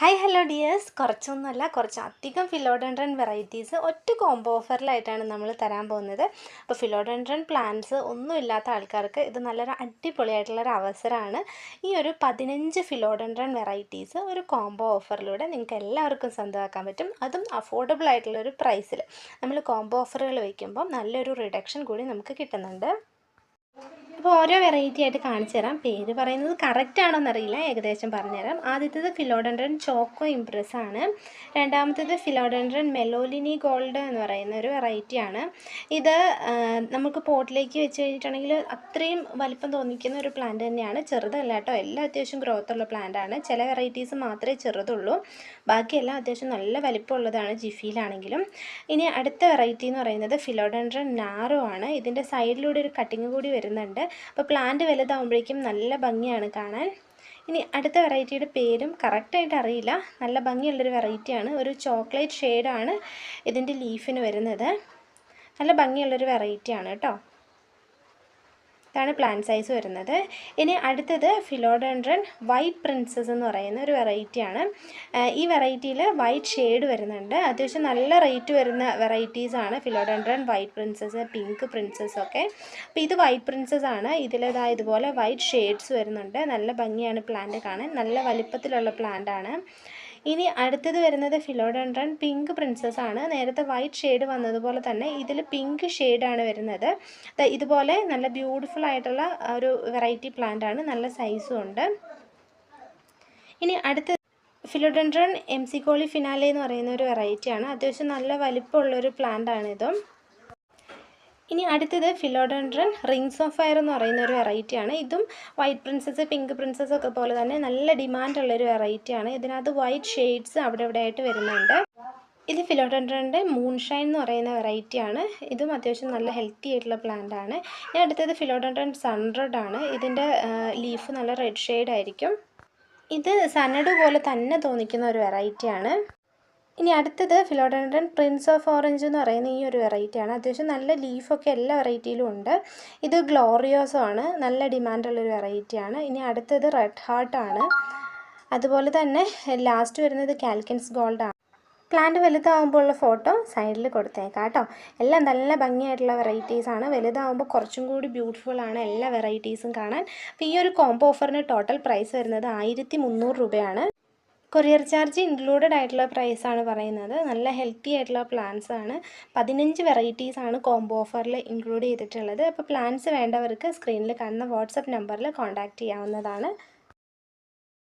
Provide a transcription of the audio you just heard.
Hi hello dears കുറച്ചൊന്നുമല്ല കുറച്ച് അധികം ഫിലോഡൻഡ്രൻ വെറൈറ്റീസ് ഒറ്റ കോംബോ ഓഫറിലായിട്ടാണ് നമ്മൾ തരാൻ പോകുന്നത്. അപ്പോൾ ഫിലോഡൻഡ്രൻ പ്ലാന്റ്സ് ഒന്നും ഇല്ലാത്ത ആൾക്കാർക്ക് ഇത് നല്ലൊരു അടിപൊളിയായിട്ടുള്ളൊരു അവസരമാണ്. ഈ ഒരു പതിനഞ്ച് ഫിലോഡൻഡ്രൻ വെറൈറ്റീസ് ഒരു കോംബോ ഓഫറിലൂടെ നിങ്ങൾക്ക് എല്ലാവർക്കും സ്വന്തമാക്കാൻ പറ്റും. അതും അഫോർഡബിൾ ആയിട്ടുള്ളൊരു പ്രൈസിൽ നമ്മൾ കോംബോ ഓഫറുകൾ വയ്ക്കുമ്പോൾ നല്ലൊരു റിഡക്ഷൻ കൂടി നമുക്ക് കിട്ടുന്നുണ്ട്. അപ്പോൾ ഓരോ വെറൈറ്റി ആയിട്ട് കാണിച്ചു തരാം. പേര് പറയുന്നത് കറക്റ്റ് ആണോ എന്നറിയില്ല ഏകദേശം പറഞ്ഞുതരാം ആദ്യത്തേത് ഫിലോഡൻഡ്രൻ ചോക്കോ ഇംപ്രസ് ആണ്. രണ്ടാമത്തേത് ഫിലോഡൻഡ്രൻ മെലോലിനി ഗോൾഡ് എന്ന് പറയുന്ന ഒരു വെറൈറ്റി ആണ്. ഇത് നമുക്ക് പോട്ടിലേക്ക് വെച്ച് കഴിഞ്ഞിട്ടുണ്ടെങ്കിൽ അത്രയും വലിപ്പം തോന്നിക്കുന്ന ഒരു പ്ലാന്റ് തന്നെയാണ്. ചെറുതല്ല കേട്ടോ. എല്ലാം അത്യാവശ്യം ഗ്രോത്ത് ഉള്ള പ്ലാന്റ് ആണ്. ചില വെറൈറ്റീസ് മാത്രമേ ചെറുതുള്ളൂ. ബാക്കിയെല്ലാം അത്യാവശ്യം നല്ല വലിപ്പമുള്ളതാണ് ജിഫിയിലാണെങ്കിലും. ഇനി അടുത്ത വെറൈറ്റി എന്ന് പറയുന്നത് ഫിലോഡൻഡ്രൻ നാറോ ആണ്. ഇതിന്റെ സൈഡിലൂടെ ഒരു കട്ടിങ് കൂടി വരുന്നുണ്ട്. അപ്പോൾ പ്ലാന്റ് വലുതാവുമ്പോഴേക്കും നല്ല ഭംഗിയാണ് കാണാൻ. ഇനി അടുത്ത വെറൈറ്റിയുടെ പേരും കറക്റ്റായിട്ട് അറിയില്ല. നല്ല ഭംഗിയുള്ളൊരു വെറൈറ്റിയാണ് ഒരു ചോക്ലേറ്റ് ഷെയ്ഡാണ് ഇതിന്റെ ലീഫിന് വരുന്നത്. നല്ല ഭംഗിയുള്ളൊരു വെറൈറ്റിയാണ് കേട്ടോ. ഇതാണ് പ്ലാന്റ് സൈസ് വരുന്നത്. ഇനി അടുത്തത് ഫിലോഡൻഡ്രൻ വൈറ്റ് പ്രിൻസസ് എന്ന് പറയുന്ന ഒരു വെറൈറ്റിയാണ് ഈ വെറൈറ്റിയിൽ വൈറ്റ് ഷെയ്ഡ് വരുന്നുണ്ട്. അത്യാവശ്യം നല്ല റേറ്റ് വരുന്ന വെറൈറ്റീസാണ് philodendron white princess pink princess ഒക്കെ. അപ്പോൾ ഇത് വൈറ്റ് പ്രിൻസസ് ആണ്. ഇതിലിതാ ഇതുപോലെ വൈറ്റ് ഷെയ്ഡ്സ് വരുന്നുണ്ട്. നല്ല ഭംഗിയാണ് പ്ലാന്റ് കാണാൻ. നല്ല വലിപ്പത്തിലുള്ള പ്ലാന്റ് ആണ്. ഇനി അടുത്തത് വരുന്നത് ഫിലോഡൻഡ്രൻ പിങ്ക് പ്രിൻസസ് ആണ്. നേരത്തെ വൈറ്റ് ഷെയ്ഡ് വന്നതുപോലെ തന്നെ ഇതിൽ പിങ്ക് ഷെയ്ഡാണ് വരുന്നത്. ഇതുപോലെ നല്ല ബ്യൂട്ടിഫുൾ ആയിട്ടുള്ള ഒരു വെറൈറ്റി പ്ലാന്റ് ആണ്. നല്ല സൈസും ഉണ്ട്. ഇനി അടുത്ത philodendron M C Colley finale എന്ന് പറയുന്ന ഒരു വെറൈറ്റിയാണ് അത്യാവശ്യം നല്ല വലിപ്പമുള്ളൊരു പ്ലാന്റ് ആണിതും ഇനി അടുത്തത് ഫിലോഡൻഡ്രൻ റിങ്സ് ഓഫ് ഫയർ എന്ന് പറയുന്ന ഒരു വെറൈറ്റിയാണ് ഇതും വൈറ്റ് പ്രിൻസസ് പിങ്ക് പ്രിൻസസ് ഒക്കെ പോലെ തന്നെ നല്ല ഡിമാൻഡുള്ളൊരു വെറൈറ്റിയാണ് ഇതിനകത്ത് വൈറ്റ് ഷെയ്ഡ്സ് അവിടെ ഇവിടെ ആയിട്ട് വരുന്നുണ്ട്. ഇത് ഫിലോഡൻഡ്രന്റെ മൂൺഷൈൻ എന്ന് പറയുന്ന വെറൈറ്റിയാണ് ഇതും അത്യാവശ്യം നല്ല ഹെൽത്തി ആയിട്ടുള്ള പ്ലാന്റ് ആണ്. ഞാൻ അടുത്തത് ഫിലോഡൻഡ്രൻ സൺറെഡ് ആണ്. ഇതിന്റെ ലീഫ് നല്ല റെഡ് ഷെയ്ഡ് ആയിരിക്കും. ഇത് സനഡ് പോലെ തന്നെ തോന്നിക്കുന്ന ഒരു വെറൈറ്റിയാണ് ഇനി അടുത്തത് ഫിലോഡൻഡ്രൻ പ്രിൻസ് ഓഫ് ഓറഞ്ച് എന്ന് പറയുന്ന ഈ ഒരു വെറൈറ്റിയാണ് അത്യാവശ്യം നല്ല ലീഫൊക്കെ എല്ലാ വെറൈറ്റിയിലും ഉണ്ട്. ഇത് ഗ്ലോറിയോസോ ആണ്. നല്ല ഡിമാൻഡുള്ളൊരു വെറൈറ്റിയാണ് ഇനി അടുത്തത് റെഡ് ഹാർട്ടാണ് അതുപോലെ തന്നെ ലാസ്റ്റ് വരുന്നത് കാൽക്കൻസ് ഗോൾഡാണ് പ്ലാന്റ് വലുതാവുമ്പോൾ ഉള്ള ഫോട്ടോ സൈഡിൽ കൊടുത്തേക്കാം കേട്ടോ. എല്ലാം നല്ല ഭംഗിയായിട്ടുള്ള വെറൈറ്റീസാണ് വലുതാവുമ്പോൾ കുറച്ചും കൂടി ബ്യൂട്ടിഫുൾ ആണ് എല്ലാ വെറൈറ്റീസും കാണാൻ. അപ്പോൾ ഈ ഒരു കോംബോ ഓഫറിന് ടോട്ടൽ പ്രൈസ് വരുന്നത് ആയിരത്തി മുന്നൂറ് രൂപയാണ്. കൊറിയർ ചാർജ് ഇൻക്ലൂഡഡ് ആയിട്ടുള്ള പ്രൈസ് ആണ് പറയുന്നത്. നല്ല ഹെൽത്തി ആയിട്ടുള്ള പ്ലാൻസ് ആണ്. പതിനഞ്ച് വെറൈറ്റീസ് ആണ് കോംബോ ഓഫറിൽ ഇൻക്ലൂഡ് ചെയ്തിട്ടുള്ളത്. അപ്പോൾ പ്ലാൻസ് വേണ്ടവർക്ക് സ്ക്രീനിൽ കാണുന്ന വാട്സപ്പ് നമ്പറിൽ കോൺടാക്റ്റ് ചെയ്യാവുന്നതാണ്.